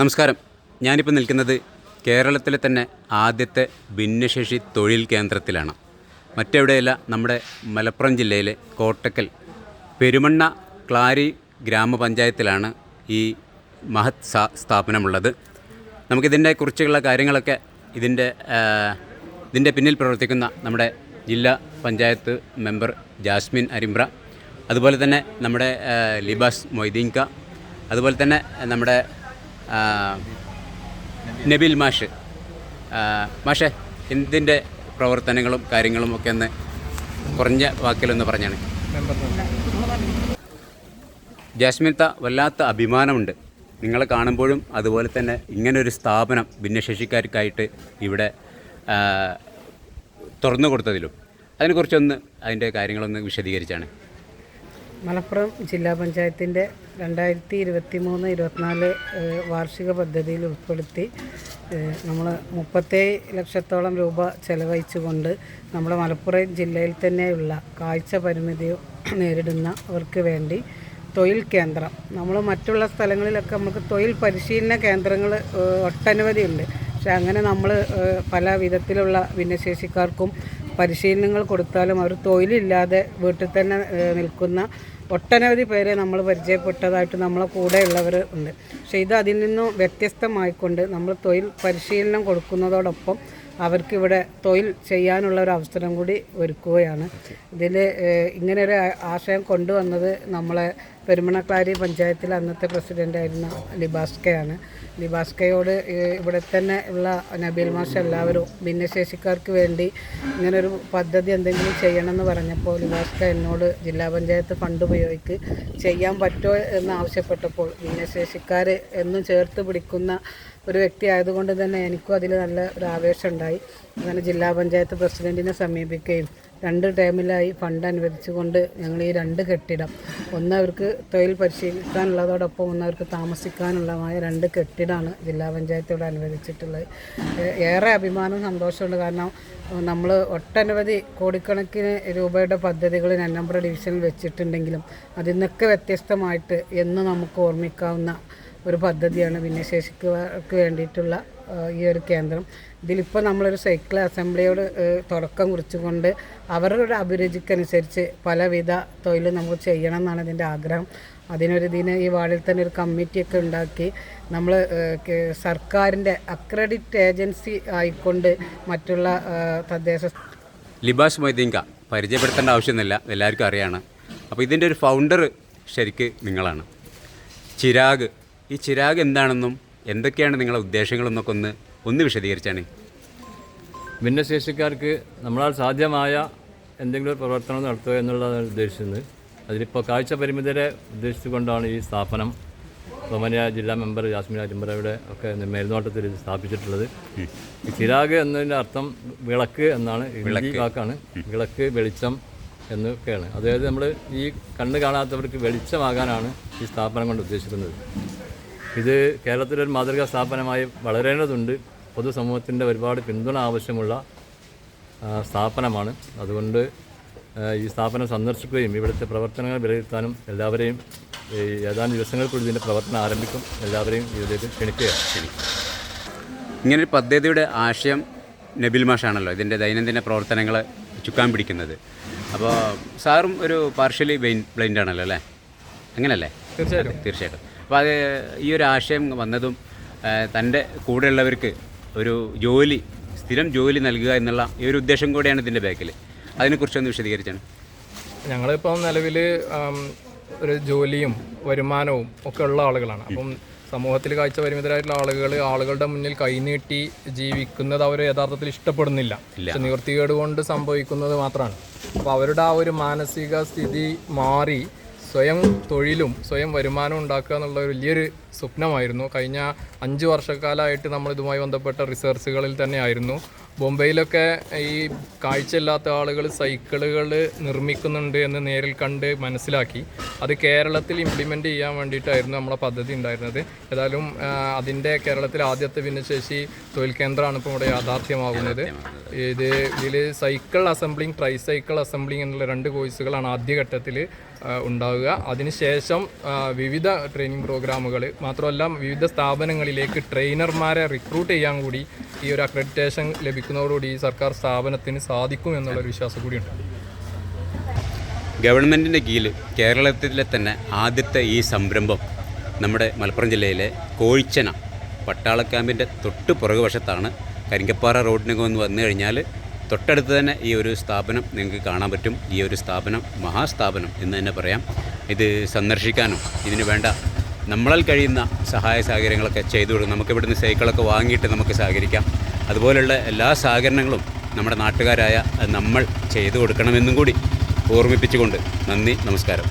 നമസ്കാരം. ഞാനിപ്പോൾ നിൽക്കുന്നത് കേരളത്തിലെ തന്നെ ആദ്യത്തെ ഭിന്നശേഷി തൊഴിൽ കേന്ദ്രത്തിലാണ്. മറ്റെവിടെയല്ല നമ്മുടെ മലപ്പുറം ജില്ലയിലെ കോട്ടക്കൽ പെരുമണ്ണ ക്ലാരി ഗ്രാമപഞ്ചായത്തിലാണ് ഈ മഹത് സ്ഥാപനമുള്ളത്. നമുക്കിതിന്റെ കുറിച്ചുള്ള കാര്യങ്ങളൊക്കെ ഇതിന്റെ ഇതിന്റെ പിന്നിൽ പ്രവർത്തിക്കുന്ന നമ്മുടെ ജില്ലാ പഞ്ചായത്ത് മെമ്പർ ജാസ്മിൻ അരിമ്പ്ര അതുപോലെ തന്നെ നമ്മുടെ ലിബാസ് മൊയ്തീൻക അതുപോലെ തന്നെ നമ്മുടെ നബീൽ മാഷ്. മാഷെ എന്തിന്റെ പ്രവർത്തനങ്ങളും കാര്യങ്ങളും ഒക്കെ ഒന്ന് കുറഞ്ഞ വാക്കിലൊന്ന് പറഞ്ഞാണ്. ജാസ്മിത്ത വല്ലാത്ത അഭിമാനമുണ്ട്. നിങ്ങളെ കാണുമ്പോഴും അതുപോലെ തന്നെ ഇങ്ങനൊരു സ്ഥാപനം ഭിന്നശേഷിക്കാർക്കായിട്ട് ഇവിടെ തുറന്നു കൊടുത്തതിലും. അതിനെക്കുറിച്ചൊന്ന് അതിന്റെ കാര്യങ്ങളൊന്ന് വിശദീകരിച്ചാണ്. മലപ്പുറം ജില്ലാ പഞ്ചായത്തിന്റെ രണ്ടായിരത്തി ഇരുപത്തി മൂന്ന് ഇരുപത്തിനാല് വാർഷിക പദ്ധതിയിൽ ഉൾപ്പെടുത്തി നമ്മൾ മുപ്പത്തേഴ് ലക്ഷത്തോളം രൂപ ചെലവഴിച്ചുകൊണ്ട് നമ്മുടെ മലപ്പുറം ജില്ലയിൽ തന്നെയുള്ള കാഴ്ച പരിമിതി നേരിടുന്നവർക്ക് വേണ്ടി തൊഴിൽ കേന്ദ്രം. നമ്മൾ മറ്റുള്ള സ്ഥലങ്ങളിലൊക്കെ നമുക്ക് തൊഴിൽ പരിശീലന കേന്ദ്രങ്ങൾ ഒട്ടനവധി ഉണ്ട് പക്ഷെ അങ്ങനെ നമ്മൾ പല വിധത്തിലുള്ള ഭിന്നശേഷിക്കാർക്കും പരിശീലനങ്ങൾ കൊടുത്താലും അവർ തൊഴിലില്ലാതെ വീട്ടിൽ തന്നെ നിൽക്കുന്ന ഒട്ടനവധി പേരെ നമ്മൾ പരിചയപ്പെട്ടതായിട്ട് നമ്മളെ കൂടെയുള്ളവർ ഉണ്ട്. പക്ഷേ ഇത് അതിൽ നിന്നും വ്യത്യസ്തമായിക്കൊണ്ട് നമ്മൾ തൊഴിൽ പരിശീലനം കൊടുക്കുന്നതോടൊപ്പം അവർക്ക് ഇവിടെ തൊഴിൽ ചെയ്യാനുള്ള ഒരു അവസരം കൂടി ഒരുക്കുകയാണ്. ഇതിൽ ഇങ്ങനെ ഒരു ആശയം കൊണ്ടുവന്നത് നമ്മളെ പെരുമണക്ലാരി പഞ്ചായത്തിലെ അന്നത്തെ പ്രസിഡന്റായിരുന്ന ലിബാസ്കയാണ് ലിബാസ്കയോട് ഇവിടെ തന്നെ ഉള്ള നബീൽ മാഷ എല്ലാവരും ഭിന്നശേഷിക്കാർക്ക് വേണ്ടി ഇങ്ങനൊരു പദ്ധതി എന്തെങ്കിലും ചെയ്യണമെന്ന് പറഞ്ഞപ്പോൾ ലിബാസ്ക എന്നോട് ജില്ലാ പഞ്ചായത്ത് ഫണ്ട് ഉപയോഗിച്ച് ചെയ്യാൻ പറ്റുമോ എന്ന് ആവശ്യപ്പെട്ടപ്പോൾ ഭിന്നശേഷിക്കാർ എന്നും ചേർത്ത് പിടിക്കുന്ന ഒരു വ്യക്തി ആയതുകൊണ്ട് തന്നെ എനിക്കും അതിൽ നല്ല ഒരു ആവേശമുണ്ടായി അങ്ങനെ ജില്ലാ പഞ്ചായത്ത് പ്രസിഡന്റിനെ സമീപിക്കുകയും രണ്ട് ടൈമിലായി ഫണ്ട് അനുവദിച്ചുകൊണ്ട് ഞങ്ങൾ ഈ രണ്ട് കെട്ടിടം ഒന്ന് അവർക്ക് തൊഴിൽ പരിശീലിക്കാനുള്ളതോടൊപ്പം ഒന്ന് അവർക്ക് താമസിക്കാനുള്ളതുമായ രണ്ട് കെട്ടിടമാണ് ജില്ലാ പഞ്ചായത്തോട് അനുവദിച്ചിട്ടുള്ളത്. ഏറെ അഭിമാനവും സന്തോഷമുണ്ട് കാരണം നമ്മൾ ഒട്ടനവധി കോടിക്കണക്കിന് രൂപയുടെ പദ്ധതികൾ നന്നമ്പ്ര ഡിവിഷനിൽ വെച്ചിട്ടുണ്ടെങ്കിലും അതിൽ നിന്നൊക്കെ വ്യത്യസ്തമായിട്ട് എന്ന് നമുക്ക് ഓർമ്മിക്കാവുന്ന ഒരു പദ്ധതിയാണ് ഭിന്നശേഷിക്കാർക്ക് വേണ്ടിയിട്ടുള്ള ഈ ഒരു കേന്ദ്രം. ഇതിലിപ്പോൾ നമ്മളൊരു സൈക്കിൾ അസംബ്ലിയോട് തുടക്കം കുറിച്ചുകൊണ്ട് അവരുടെ അഭിരുചിക്കനുസരിച്ച് പലവിധ തൊഴിൽ നമുക്ക് ചെയ്യണം എന്നാണ് ഇതിന്റെ ആഗ്രഹം. അതിനൊരു ഇതിന് ഈ വാർഡിൽ തന്നെ ഒരു കമ്മിറ്റിയൊക്കെ ഉണ്ടാക്കി നമ്മൾ സർക്കാരിന്റെ അക്രഡിറ്റ് ഏജൻസി ആയിക്കൊണ്ട് മറ്റുള്ള തദ്ദേശ ലിബാസ് മൊയ്തീങ്ക പരിചയപ്പെടുത്തേണ്ട ആവശ്യമൊന്നുമില്ല എല്ലാവർക്കും അറിയാണ്. അപ്പോൾ ഇതിന്റെ ഒരു ഫൗണ്ടർ ശരിക്ക് നിങ്ങളാണ്. ചിരാഗ് ഈ ചിരാഗ് എന്താണെന്നും എന്തൊക്കെയാണ് നിങ്ങളുടെ ഉദ്ദേശങ്ങളെന്നൊക്കെ ഒന്ന് ഒന്ന് വിശദീകരിച്ചാണ്. ഭിന്നശേഷിക്കാർക്ക് നമ്മളാൽ സാധ്യമായ എന്തെങ്കിലും ഒരു പ്രവർത്തനം നടത്തുക എന്നുള്ളതാണ് ഉദ്ദേശിക്കുന്നത് അതിലിപ്പോൾ കാഴ്ച പരിമിതരെ ഉദ്ദേശിച്ചുകൊണ്ടാണ് ഈ സ്ഥാപനം ബഹുമാനിയ ജില്ലാ മെമ്പർ ജാസ്മിൻ അജിമ്പറയുടെ ഒക്കെ മേൽനോട്ടത്തിൽ ഇത് സ്ഥാപിച്ചിട്ടുള്ളത്. ചിരാഗ് എന്നതിന്റെ അർത്ഥം വിളക്ക് എന്നാണ്. വിളക്ക്. വാക്കാണ്. വിളക്ക് വെളിച്ചം എന്നൊക്കെയാണ്. അതായത് നമ്മൾ ഈ കണ്ണ് കാണാത്തവർക്ക് വെളിച്ചമാകാനാണ് ഈ സ്ഥാപനം കൊണ്ട് ഉദ്ദേശിക്കുന്നത്. ഇത് കേരളത്തിലൊരു മാതൃകാ സ്ഥാപനമായി വളരേണ്ടതുണ്ട്. പൊതുസമൂഹത്തിന്റെ ഒരുപാട് പിന്തുണ ആവശ്യമുള്ള സ്ഥാപനമാണ്. അതുകൊണ്ട് ഈ സ്ഥാപനം സന്ദർശിക്കുകയും ഇവിടുത്തെ പ്രവർത്തനങ്ങൾ വിലയിരുത്താനും എല്ലാവരെയും ഈ ഏതാനും ദിവസങ്ങൾക്കുള്ളിൽ ഇതിന്റെ പ്രവർത്തനം ആരംഭിക്കും. എല്ലാവരെയും ഇതിലേക്ക് ക്ഷണിക്കുകയാണ്. ഇങ്ങനൊരു പദ്ധതിയുടെ ആശയം നബിൽ മാഷാണല്ലോ ഇതിന്റെ ദൈനംദിന പ്രവർത്തനങ്ങൾ ചുക്കാൻ പിടിക്കുന്നത്. അപ്പോൾ സാറും ഒരു പാർഷ്യലി ബ്ലൈൻഡ് ആണല്ലോ അല്ലേ? അങ്ങനല്ലേ? തീർച്ചയായിട്ടും. തീർച്ചയായിട്ടും. അപ്പോൾ അത് ഈ ഒരു ആശയം വന്നതും തന്റെ കൂടെയുള്ളവർക്ക് ഒരു ജോലി സ്ഥിരം ജോലി നൽകുക എന്നുള്ള ഈ ഒരു ഉദ്ദേശം കൂടെയാണ് ഇതിന്റെ ബാക്കിൽ. അതിനെക്കുറിച്ചൊന്ന് വിശദീകരിച്ചാണ്. ഞങ്ങളിപ്പം നിലവിൽ ഒരു ജോലിയും വരുമാനവും ഒക്കെ ഉള്ള ആളുകളാണ്. അപ്പം സമൂഹത്തിൽ കാഴ്ച പരിമിതരായിട്ടുള്ള ആളുകൾ ആളുകളുടെ മുന്നിൽ കൈനീട്ടി ജീവിക്കുന്നത് അവർ യഥാർത്ഥത്തിൽ ഇഷ്ടപ്പെടുന്നില്ല. പക്ഷെ നിവൃത്തികേട് കൊണ്ട് സംഭവിക്കുന്നത് മാത്രമാണ്. അപ്പോൾ അവരുടെ ആ ഒരു മാനസിക സ്ഥിതി മാറി സ്വയം തൊഴിലും സ്വയം വരുമാനം ഉണ്ടാക്കുക എന്നുള്ള ഒരു വലിയൊരു സ്വപ്നമായിരുന്നു. കഴിഞ്ഞ അഞ്ച് വർഷക്കാലമായിട്ട് നമ്മൾ ഇതുമായി ബന്ധപ്പെട്ട റിസർച്ചുകളിൽ തന്നെയായിരുന്നു. ബോംബെയിലൊക്കെ ഈ കാഴ്ചയില്ലാത്ത ആളുകൾ സൈക്കിളുകൾ നിർമ്മിക്കുന്നുണ്ട് എന്ന് നേരിൽ കണ്ട് മനസ്സിലാക്കി. അത് കേരളത്തിൽ ഇംപ്ലിമെന്റ് ചെയ്യാൻ വേണ്ടിയിട്ടായിരുന്നു നമ്മളെ പദ്ധതി ഉണ്ടായിരുന്നത്. ഏതായാലും അതിന്റെ കേരളത്തിൽ ആദ്യത്തെ ഭിന്നശേഷി തൊഴിൽ കേന്ദ്രമാണ് ഇപ്പോൾ ഇവിടെ യാഥാർത്ഥ്യമാകുന്നത്. ഇത് ഇതിൽ cycle assembling tricycle assembling എന്നുള്ള രണ്ട് കോഴ്സുകളാണ് ആദ്യഘട്ടത്തിൽ. ഉണ്ടാവുക. അതിനുശേഷം വിവിധ ട്രെയിനിങ് പ്രോഗ്രാമുകൾ മാത്രമല്ല വിവിധ സ്ഥാപനങ്ങളിലേക്ക് ട്രെയിനർമാരെ റിക്രൂട്ട് ചെയ്യാൻ കൂടി ഈ ഒരു അക്രഡിറ്റേഷൻ ലഭിക്കുന്നതോടുകൂടി ഈ സർക്കാർ സ്ഥാപനത്തിന് സാധിക്കും എന്നുള്ളൊരു വിശ്വാസം കൂടിയുണ്ട്. ഗവൺമെന്റിന്റെ കീഴിൽ കേരളത്തിലെ തന്നെ ആദ്യത്തെ ഈ സംരംഭം നമ്മുടെ മലപ്പുറം ജില്ലയിലെ കോഴിച്ചന പട്ടാളക്യാമ്പിന്റെ തൊട്ട് പുറകുവശത്താണ് കരിങ്കപ്പാറ റോഡിനൊക്കെ ഒന്ന് വന്നു കഴിഞ്ഞാൽ തൊട്ടടുത്ത് തന്നെ ഈ ഒരു സ്ഥാപനം നിങ്ങൾക്ക് കാണാൻ പറ്റും. ഈ ഒരു സ്ഥാപനം മഹാസ്ഥാപനം എന്ന് തന്നെ പറയാം. ഇത് സന്ദർശിക്കാനും ഇതിന് വേണ്ട നമ്മളാൽ കഴിയുന്ന സഹായ സഹകരണങ്ങളൊക്കെ ചെയ്തു കൊടുക്കും. നമുക്ക് ഇവിടുന്ന് സൈക്കിളൊക്കെ വാങ്ങിയിട്ട് നമുക്ക് സഹകരിക്കാം. അതുപോലെയുള്ള എല്ലാ സഹകരണങ്ങളും നമ്മുടെ നാട്ടുകാരായ നമ്മൾ ചെയ്തു കൊടുക്കണമെന്നും കൂടി ഓർമ്മിപ്പിച്ചുകൊണ്ട് നന്ദി നമസ്കാരം.